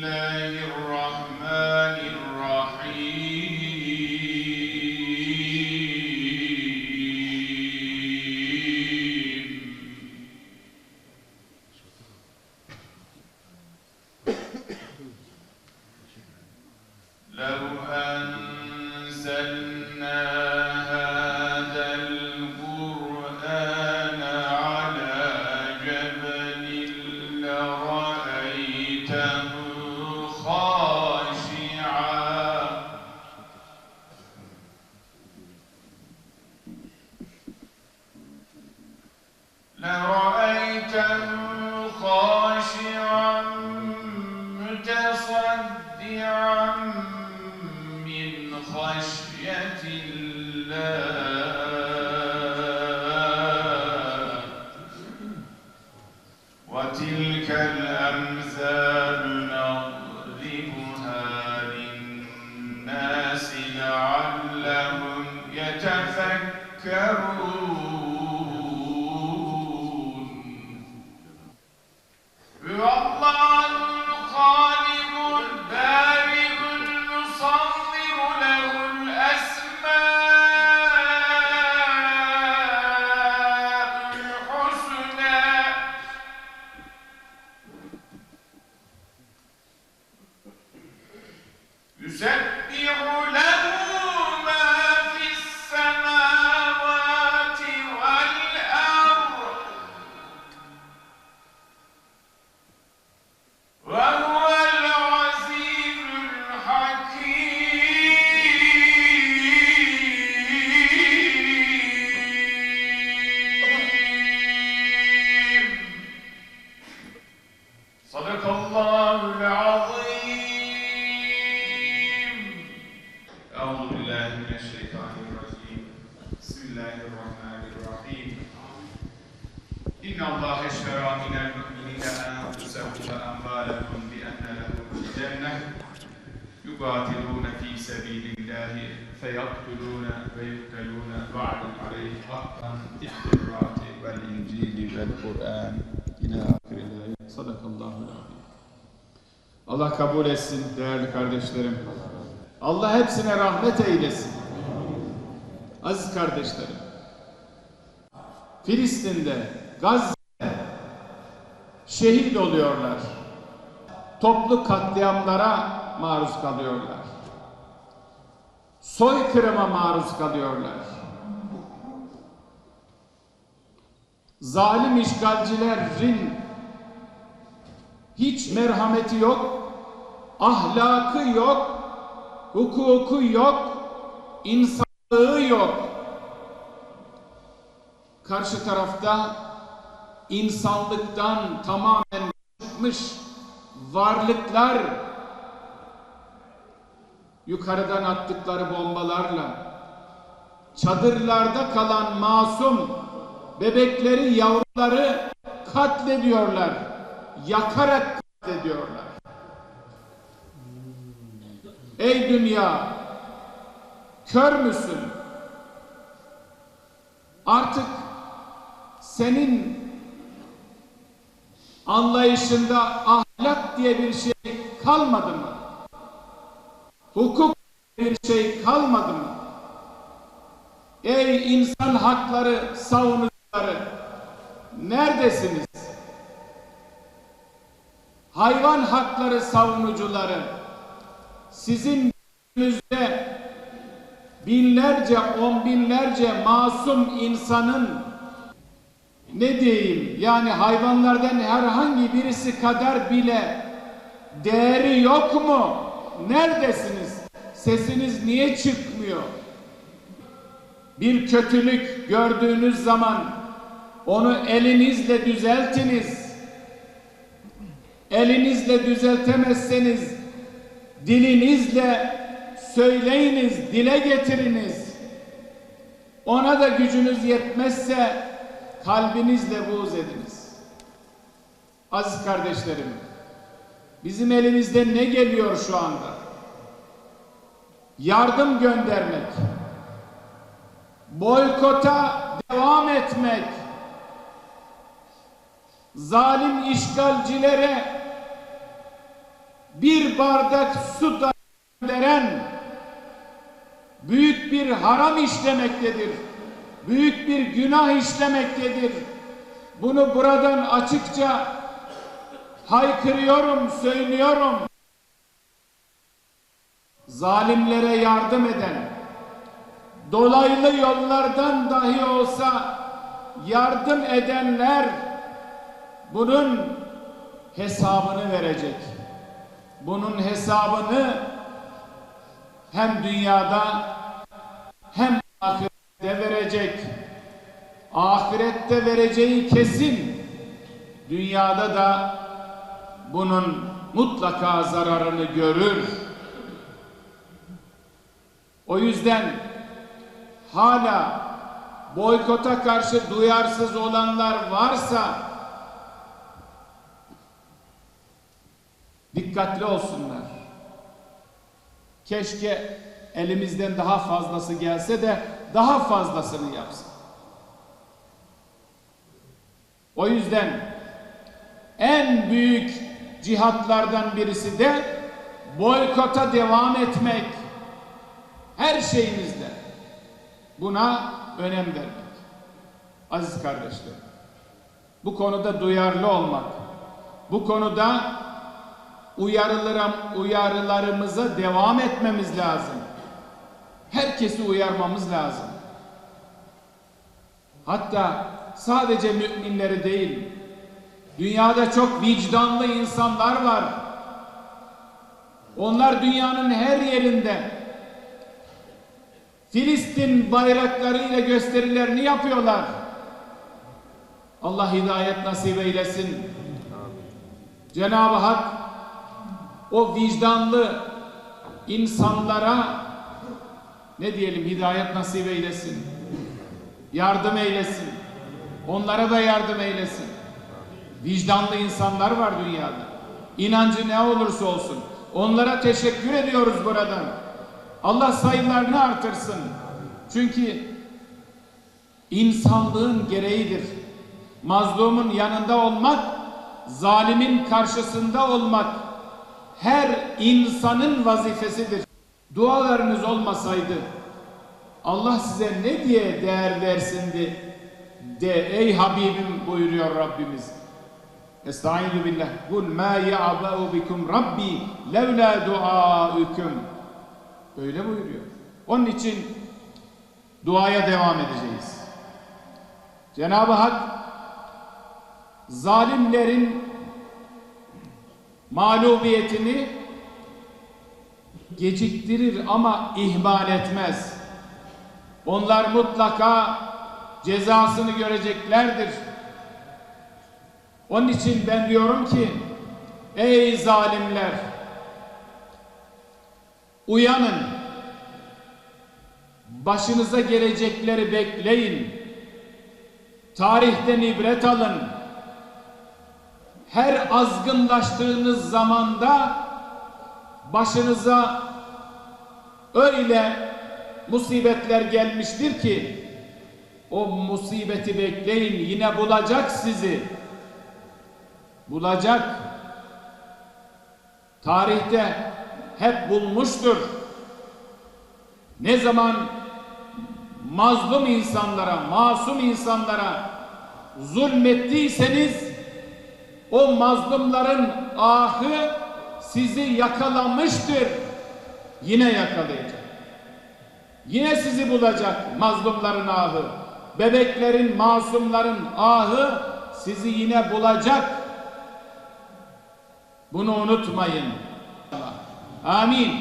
بسم الله الجنة يقاتلون في سبيل الله فيقتلون ويقتلون وعدا عليه حقا في التوراة والإنجيل والقرآن إلى آخر الآية صدق الله العظيم Allah kabul etsin değerli kardeşlerim. Allah hepsine rahmet eylesin. Aziz kardeşlerim. Filistin'de, Gazze'de şehit oluyorlar. Toplu katliamlara maruz kalıyorlar. Soykırıma maruz kalıyorlar. Zalim işgalcilerin hiç merhameti yok, ahlakı yok, hukuku yok, insanlığı yok. Karşı tarafta insanlıktan tamamen çıkmış varlıklar yukarıdan attıkları bombalarla çadırlarda kalan masum bebekleri, yavruları katlediyorlar. Yakarak katlediyorlar. Ey dünya! Kör müsün? Artık senin anlayışında ahlak diye bir şey kalmadı mı? Hukuk diye bir şey kalmadı mı? Ey insan hakları savunucuları neredesiniz? Hayvan hakları savunucuları sizin gününüzde binlerce, on binlerce masum insanın ne diyeyim yani hayvanlardan herhangi birisi kadar bile değeri yok mu? Neredesiniz? Sesiniz niye çıkmıyor? Bir kötülük gördüğünüz zaman onu elinizle düzeltiniz. Elinizle düzeltemezseniz dilinizle söyleyiniz, dile getiriniz. Ona da gücünüz yetmezse kalbinizle buğz ediniz. Aziz kardeşlerim, bizim elimizde ne geliyor şu anda? Yardım göndermek, boykota devam etmek, zalim işgalcilere bir bardak su da veren büyük bir haram işlemektedir. Büyük bir günah işlemektedir. Bunu buradan açıkça haykırıyorum, söylüyorum. Zalimlere yardım eden, dolaylı yollardan dahi olsa yardım edenler bunun hesabını verecek. Bunun hesabını hem dünyada hem ahirette verecek. Ahirette vereceği kesin. Dünyada da bunun mutlaka zararını görür. O yüzden hala boykota karşı duyarsız olanlar varsa dikkatli olsunlar. Keşke elimizden daha fazlası gelse de daha fazlasını yapsın. O yüzden en büyük cihatlardan birisi de boykota devam etmek. Her şeyimizde. Buna önem vermek. Aziz kardeşlerim. Bu konuda duyarlı olmak. Bu konuda uyarılarım, uyarılarımıza devam etmemiz lazım. Herkesi uyarmamız lazım. Hatta sadece müminleri değil, dünyada çok vicdanlı insanlar var. Onlar dünyanın her yerinde Filistin bayraklarıyla gösterilerini yapıyorlar. Allah hidayet nasip eylesin. Cenab-ı Hak o vicdanlı insanlara ne diyelim hidayet nasip eylesin. Yardım eylesin. Onlara da yardım eylesin. Vicdanlı insanlar var dünyada. İnancı ne olursa olsun. Onlara teşekkür ediyoruz buradan. Allah sayılarını artırsın. Çünkü insanlığın gereğidir. Mazlumun yanında olmak, zalimin karşısında olmak her insanın vazifesidir. Dualarınız olmasaydı Allah size ne diye değer versindi de ey Habibim buyuruyor Rabbimiz. Estaizu billah. Kul ma ya'ba'u bikum rabbi levla duaukum. Öyle buyuruyor. Onun için duaya devam edeceğiz. Cenab-ı Hak zalimlerin mağlubiyetini geciktirir ama ihmal etmez. Onlar mutlaka cezasını göreceklerdir. Onun için ben diyorum ki ey zalimler uyanın başınıza gelecekleri bekleyin tarihten ibret alın her azgınlaştığınız zamanda başınıza öyle musibetler gelmiştir ki o musibeti bekleyin yine bulacak sizi. Bulacak. Tarihte hep bulmuştur. Ne zaman mazlum insanlara masum insanlara zulmettiyseniz o mazlumların ahı sizi yakalamıştır. Yine yakalayacak. Yine sizi bulacak mazlumların ahı. Bebeklerin, masumların ahı sizi yine bulacak. Bunu unutmayın. Amin.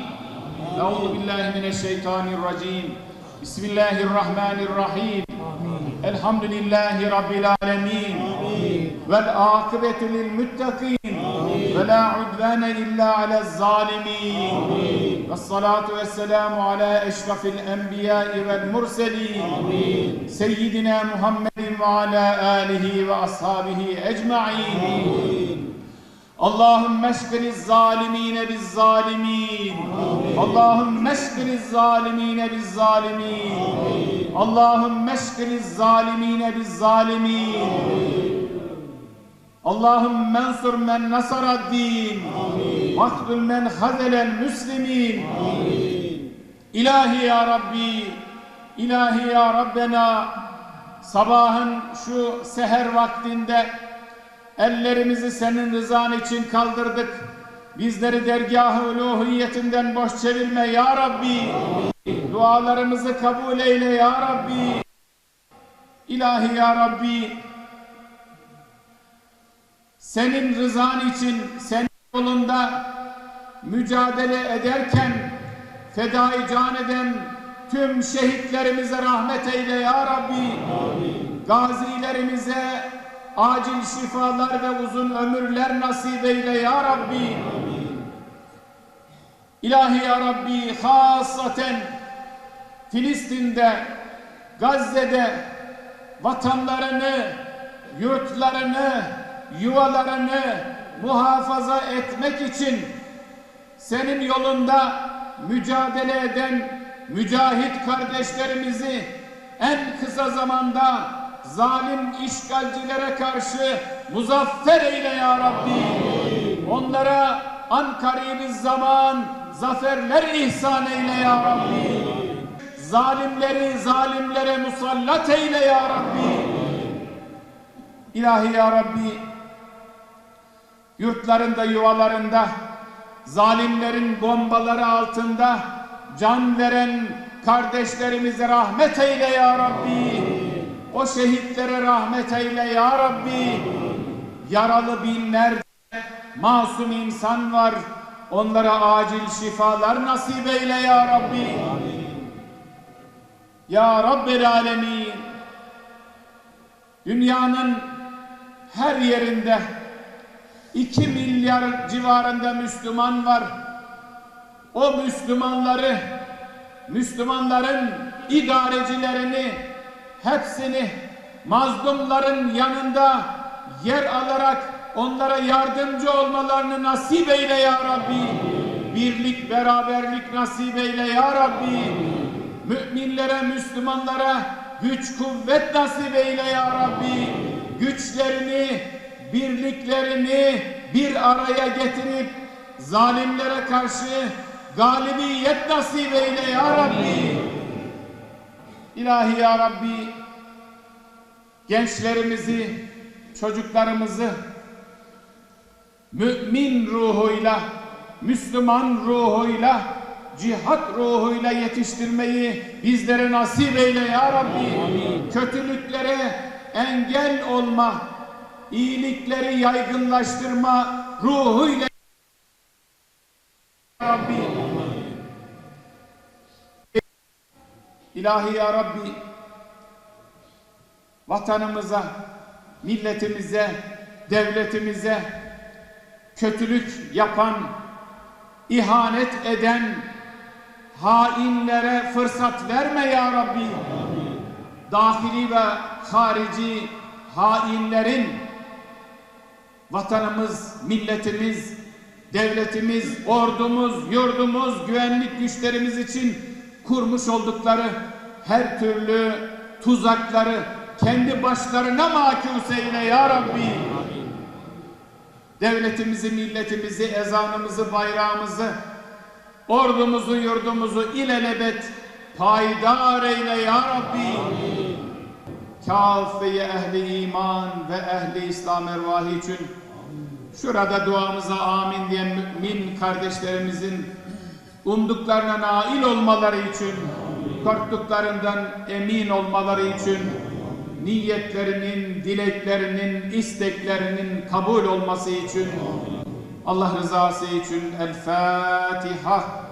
Euzu billahi mineşşeytanirracim. Bismillahirrahmanirrahim. Amin. Elhamdülillahi rabbil alamin. Vel akıbetu lil muttakin. ولا عدوان إلا على الظالمين والصلاة والسلام على أشرف الأنبياء والمرسلين سيدنا محمد وعلى آله وأصحابه أجمعين اللهم اشكر الظالمين بالظالمين اللهم اشكر الظالمين بالظالمين اللهم اشكر الظالمين بالظالمين Allahum mensur men nasara din. Vahdul men hazelel müslimin. Amin. İlahi ya Rabbi, ilahi ya Rabbena sabahın şu seher vaktinde ellerimizi senin rızan için kaldırdık. Bizleri dergah-ı uluhiyetinden boş çevirme ya Rabbi. Amin. Dualarımızı kabul eyle ya Rabbi. İlahi ya Rabbi senin rızan için, senin yolunda mücadele ederken fedai can eden tüm şehitlerimize rahmet eyle ya Rabbi. Gazilerimize acil şifalar ve uzun ömürler nasip eyle ya Rabbi. İlahi ya Rabbi hasaten Filistin'de, Gazze'de vatanlarını, yurtlarını, yuvalarını muhafaza etmek için senin yolunda mücadele eden mücahit kardeşlerimizi en kısa zamanda zalim işgalcilere karşı muzaffer eyle ya Rabbi. Onlara ankaribiz zaman zaferler ihsan eyle ya Rabbi. Zalimleri zalimlere musallat eyle ya Rabbi. İlahi ya Rabbi yurtlarında yuvalarında zalimlerin bombaları altında can veren kardeşlerimize rahmet eyle ya Rabbi. O şehitlere rahmet eyle ya Rabbi. Yaralı binlerce masum insan var. Onlara acil şifalar nasip eyle ya Rabbi. Ya Rabbel Alemin. Dünyanın her yerinde 2 milyar civarında Müslüman var. O Müslümanları, Müslümanların idarecilerini, hepsini mazlumların yanında yer alarak onlara yardımcı olmalarını nasip eyle ya Rabbi. Birlik, beraberlik nasip eyle ya Rabbi. Müminlere, Müslümanlara güç, kuvvet nasip eyle ya Rabbi. Güçlerini, birliklerini bir araya getirip zalimlere karşı galibiyet nasip eyle ya Rabbi. İlahi ya Rabbi gençlerimizi, çocuklarımızı mümin ruhuyla, Müslüman ruhuyla, cihat ruhuyla yetiştirmeyi bizlere nasip eyle ya Rabbi. Kötülüklere engel olma, iyilikleri yaygınlaştırma ruhuyla Rabbi. İlahi ya Rabbi vatanımıza, milletimize, devletimize kötülük yapan, ihanet eden hainlere fırsat verme ya Rabbi. Dahili ve harici hainlerin vatanımız, milletimiz, devletimiz, ordumuz, yurdumuz, güvenlik güçlerimiz için kurmuş oldukları her türlü tuzakları kendi başlarına makus eyle ya Rabbi. Devletimizi, milletimizi, ezanımızı, bayrağımızı, ordumuzu, yurdumuzu ilelebet payidar eyle ya Rabbi. Kâfeye ehli iman ve ehli İslam ervahı için şurada duamıza amin diyen mümin kardeşlerimizin umduklarına nail olmaları için, korktuklarından emin olmaları için, niyetlerinin, dileklerinin, isteklerinin kabul olması için, Allah rızası için El Fatiha.